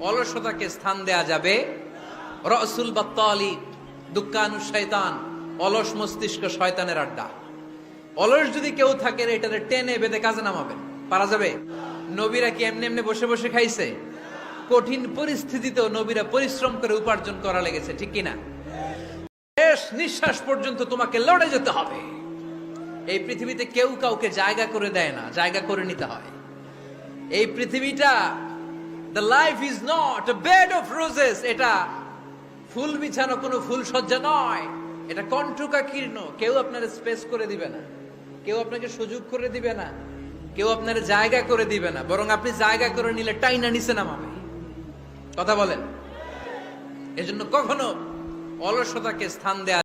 অলসতাকে স্থান দেয়া যাবে। রসুল বাত্তালি দুঃখানু শয়তান, অলস মস্তিষ্ক শয়তানের আড্ডা। অলস যদি কেউ থাকে এটাতে টেনে বেঁধে কাজে নামাবেন। পারা যাবে? নবীরা কি এমনি এমনি বসে বসে খাইছে? কঠিন পরিস্থিতিতেও নবীরা পরিশ্রম করে উপার্জন করা লেগেছে, ঠিক কিনা? শেষ নিঃশ্বাস পর্যন্ত তোমাকে লড়ে যেতে হবে। এই পৃথিবীতে কেউ কাউকে জায়গা করে দেয় না, জায়গা করে নিতে হয়। এই পৃথিবীটা the life is not bed of roses এটা ফুল বিছানো কোনো ফুল সজ্জা নয়। এটা কণ্ঠকা কীর্ণ। কেউ আপনার স্পেস করে দিবে না। কেউ আপনাকে সুযোগ করে দিবে না। কেউ আপনার জায়গা করে দিবে না। বরং আপনি জায়গা করে নিলে টাইনা নিচে নামাবে। কথা বলেন? এজন্য কখনো অলসতাকে স্থান দেয়া